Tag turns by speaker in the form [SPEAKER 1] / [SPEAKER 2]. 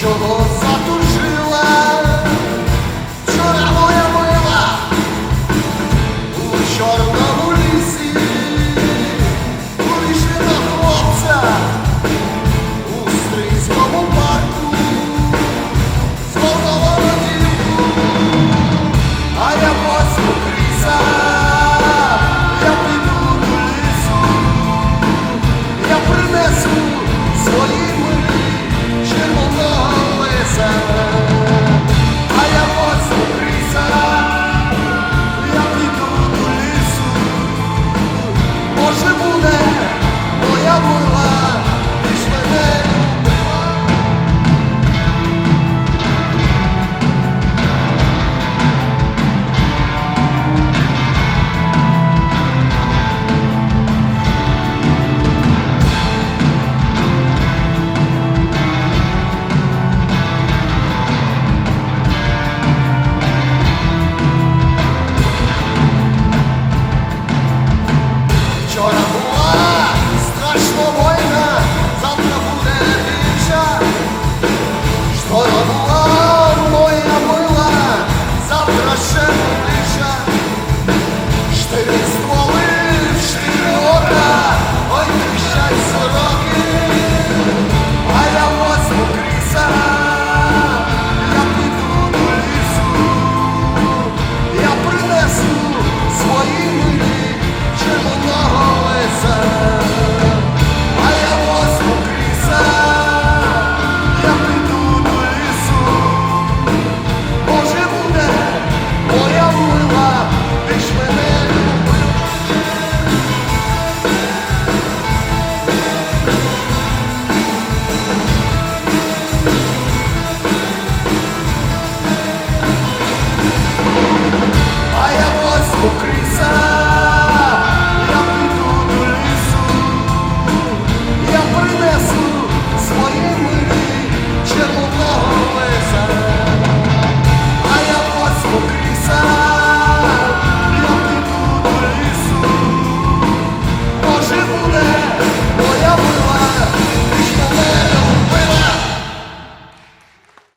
[SPEAKER 1] чого затужила, вчора моя мила у чорному лісі, вийшли до хлопця, у стрийському парку, згодова дівку, а я восьму я піду лісу, я принесу. chora